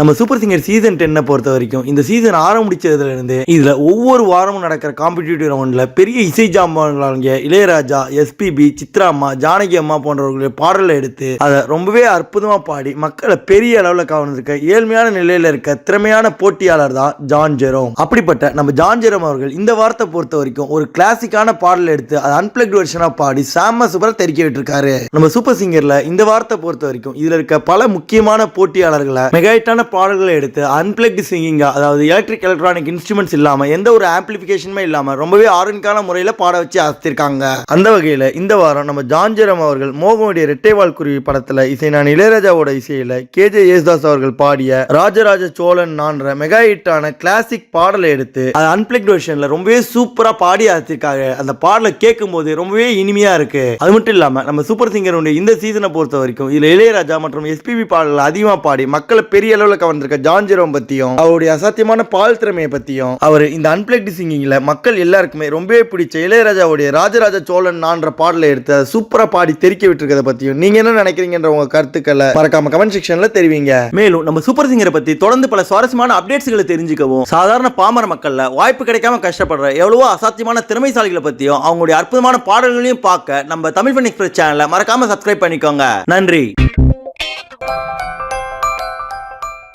நம்ம super singer season டென்னை பொறுத்த வரைக்கும் இந்த சீசன் ஆரம்பிச்சதுலேருந்து இதில் ஒவ்வொரு வாரமும் நடக்கிற காம்படிட்டிவ் ரவுண்டில் பெரிய இசை ஜாம்பவங்களாங்க இளையராஜா எஸ்பிபி சித்ரா அம்மா ஜானகி அம்மா போன்றவர்களுடைய பாடலை எடுத்து அதை ரொம்பவே அற்புதமாக பாடி மக்களை பெரிய அளவில் கவர்ந்திருக்க ஏழ்மையான நிலையில் இருக்க திறமையான போட்டியாளர் தான் ஜான் ஜெரோம். அப்படிப்பட்ட நம்ம ஜான் ஜெரோம் அவர்கள் இந்த வாரத்தை பொறுத்த வரைக்கும் ஒரு கிளாசிக்கான பாடல் எடுத்து அதை அன்பிளக்ட் வெர்ஷனாக பாடி சாம சூப்பராக தெரிக்க விட்டுருக்காரு. நம்ம சூப்பர் சிங்கரில் இந்த வாரத்தை பொறுத்த வரைக்கும் இதில் இருக்க பல முக்கியமான போட்டியாளர்களை மெகாயிட்டான பாடல்களை எடுத்து அன்பிளக்டு சிங்கிங்காக அதாவது எலக்ட்ரிக் எலக்ட்ரானிக் இன்ஸ்ட்ருமெண்ட்ஸ் இல்லாமல் எந்த ஒரு ஆம்பிளிஃபிகேஷனுமே இல்லாமல் ரொம்பவே ஆர்வன்கான முறையில் பாட வச்சு அசத்திருக்காங்க அந்த வகையில் இந்த வாரம் நம்ம ஜான்ஜரம் அவர்கள் மோகனுடைய ரெட்டைவால் குருவி படத்தில் இசை நான் இளையராஜாவோட இசையில் கேஜே யேசுதாஸ் அவர்கள் பாடிய ராஜராஜ சோழன் நான்ற மெகா ஹிட்டான கிளாசிக் பாடலை எடுத்து அது அன்பிளக்ட் வெர்ஷனில் ரொம்பவே சூப்பராக பாடி அசத்திருக்காங்க அந்த பாடலை கேட்கும்போது ரொம்பவே இனிமையாக இருக்குது அது மட்டும் இல்லாமல் நம்ம சூப்பர் சிங்கருடைய இந்த சீசனை பொறுத்த வரைக்கும் இதில் இளையராஜா மற்றும் எஸ்பிபி பாடல்கள் அதிகமாக பாடி மக்களை பெரிய அளவில் வந்திருக்க ஜான் ஜெரோம் பற்றியும் அவருடைய அசாத்தியமான பால் திறமையை பற்றியும் அவர் இந்த அன்பிளெக்டி சிங்கிங்கில் மக்கள் எல்லாருக்குமே ரொம்பவே பிடிச்ச இளையராஜாவுடைய ராஜராஜ சோழன் நான்ற பாடலை எடுத்து அதை சூப்பரா பாடி தெரிக்க விட்டுருக்கத பற்றியும் நீங்கள் என்ன நினைக்கிறீங்கன்ற உங்கள் கருத்துக்களை மறக்காம கமெண்ட் செக்ஷனில் தெரிவிங்க. மேலும் நம்ம சூப்பர் சிங்கரை பற்றி தொடர்ந்து பல சுவாரஸ்யமான அப்டேட்ஸ்களை தெரிஞ்சுக்கவும் சாதாரண பாமர மக்களில் வாய்ப்பு கிடைக்காம கஷ்டப்படுற எவ்வளவோ அசாத்தியமான திறமைசாலிகளை பற்றியும் அவங்களுடைய அற்புதமான பாடல்களையும் பார்க்க நம்ம தமிழ் ஃபன் எக்ஸ்பிரஸ் சேனலை மறக்காம சப்ஸ்கிரைப் பண்ணிக்கோங்க. நன்றி.